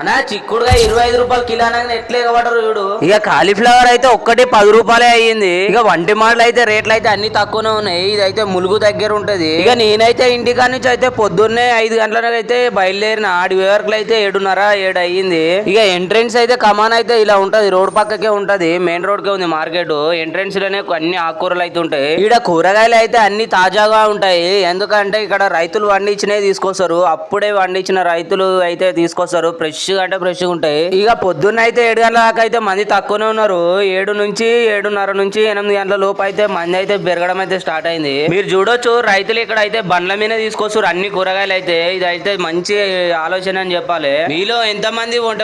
అనా చిక్కుడుగా ఇరవై ఐదు రూపాయలు కిలో అనగా ఎట్లే పడరు చూడు. ఇక కాలీఫ్లవర్ అయితే ఒక్కటి పది రూపాయలే అయ్యింది. ఇక వంటి మాటలు అయితే రేట్లు అయితే అన్ని తక్కువనే ఉన్నాయి. ఇది అయితే ములుగు దగ్గర ఉంటది. ఇక నేనైతే ఇంటికా నుంచి అయితే పొద్దున్నే ఐదు గంటలకు అయితే బయలుదేరిన ఆడి వరకు అయితే ఏడున్నర ఏడు అయ్యింది. ఇక ఎంట్రెన్స్ అయితే కమాన్ అయితే ఇలా ఉంటది. రోడ్ పక్కకే ఉంటది. మెయిన్ రోడ్ కే ఉంది మార్కెట్. ఎంట్రెన్స్లోనే అన్ని ఆకుకూరలు అయితే ఉంటాయి. ఇక్కడ కూరగాయలు అయితే అన్ని తాజాగా ఉంటాయి. ఎందుకంటే ఇక్కడ రైతులు పండించినవి తీసుకొస్తారు. అప్పుడే పండించిన రైతులు అయితే తీసుకొస్తారు. ఫ్రెష్ అంటే ఫ్రెష్ ఉంటాయి. ఇక పొద్దున్న అయితే ఏడు గంటల దాకా అయితే మంది తక్కువనే ఉన్నారు. ఏడు నుంచి ఏడున్నర నుంచి ఎనిమిది గంటల లోపు అయితే మంది అయితే పెరగడం అయితే స్టార్ట్ అయింది. మీరు చూడొచ్చు రైతులు ఇక్కడ అయితే బండ్ల మీద తీసుకొస్తారు అన్ని కూరగాయలు అయితే ఇది అయితే మంచి ఆలోచన అని చెప్పాలి. మీలో ఎంత మంది వంట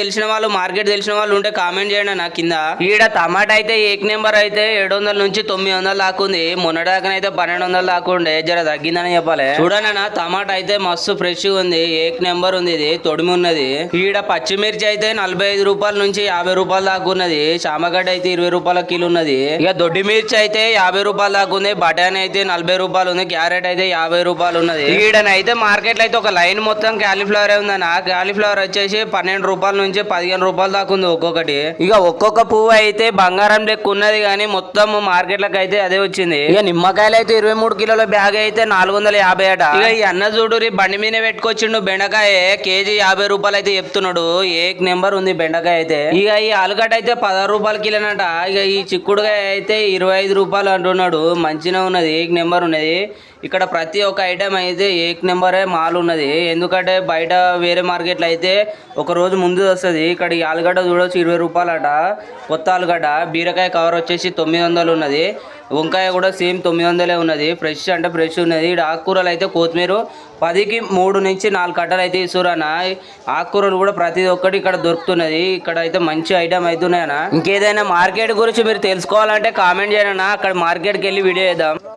తెలిసిన వాళ్ళు మార్కెట్ తెలిసిన వాళ్ళు ఉంటే కామెంట్ చేయండి నా కింద. ఈడ టమాటా అయితే ఏక్ నెంబర్ అయితే ఏడు వందల నుంచి తొమ్మిది వందలు దాకుంది మొన్నటిదాకానైతే పన్నెండు వందలు దాకుండే జర తగ్గిందని చెప్పాలి. చూడండి టమాటా అయితే మస్తు ఫ్రెష్ ఉంది. ఏక్ నెంబర్ ఉంది ఇది తొడిమి ఉన్నది. ఈడ పచ్చిమిర్చి అయితే నలభై ఐదు రూపాయల నుంచి యాభై రూపాయల దాకా ఉన్నది. చామగడ్డ అయితే ఇరవై రూపాయల కిలో ఉన్నది. ఇక దొడ్డి మిర్చి అయితే యాభై రూపాయల దాకా ఉంది. బఠానీ అయితే నలభై రూపాయలు ఉంది. క్యారెట్ అయితే యాభై రూపాయలు ఉన్నది. ఈడనైతే మార్కెట్లో అయితే ఒక లైన్ మొత్తం క్యాలీఫ్లవర్ ఉందన్న. క్యాలీఫ్లవర్ వచ్చేసి పన్నెండు రూపాయల నుంచి పదిహేను రూపాయల దాకా ఉంది ఒక్కొక్కటి. ఇక ఒక్కొక్క పువ్వు అయితే బంగారం లెక్క ఉన్నది కానీ మొత్తం మార్కెట్లకు అయితే అదే వచ్చింది. ఇక నిమ్మకాయలు అయితే ఇరవై మూడు కిలోల బ్యాగ్ అయితే నాలుగు వందల యాభై అట. ఇక ఈ అన్న చూడు బండి మీద పెట్టుకొచ్చిండు బెండకాయ. కేజీ యాభై రూపాయలు అయితే చెప్తున్నాడు ఏక్ నెంబర్ ఉంది బెండకాయ అయితే. ఇక ఈ ఆలుగడ్డ అయితే పదహారు రూపాయలు కిలోనట. ఇక ఈ చిక్కుడుకాయ అయితే ఇరవై ఐదు రూపాయలు అంటున్నాడు. మంచిగా ఉన్నది ఏక్ నెంబర్ ఉన్నది. ఇక్కడ ప్రతి ఒక్క ఐటెం అయితే ఏక్ నెంబరే మాల్ ఉన్నది. ఎందుకంటే బయట వేరే మార్కెట్లో అయితే ఒక రోజు ముందు వస్తుంది. ఇక్కడ ఈ ఆలుగడ్డ చూడవచ్చు ఇరవై రూపాయలట. కొత్త ఆలుగడ్డ బీరకాయ కవర్ వచ్చేసి తొమ్మిది వందలు ఉన్నది. వంకాయ కూడా సేమ్ తొమ్మిది వందలే ఉన్నది. ఫ్రెష్ అంటే ఫ్రెష్ ఉన్నది. ఇక్కడ ఆకుకూరలు అయితే కొత్తిమీర పదికి మూడు నుంచి నాలుగు కట్టలు అయితే ఇస్తున్నా ఆకుకూరలు కూడా ప్రతి ఒక్కటి ఇక్కడ దొరుకుతున్నది. ఇక్కడ అయితే మంచి ఐటమ్ అవుతున్నాయన్న ఇంకేదైనా మార్కెట్ గురించి మీరు తెలుసుకోవాలంటే కామెంట్ చేయనన్నా అక్కడ మార్కెట్కి వెళ్ళి వీడియో చేద్దాం.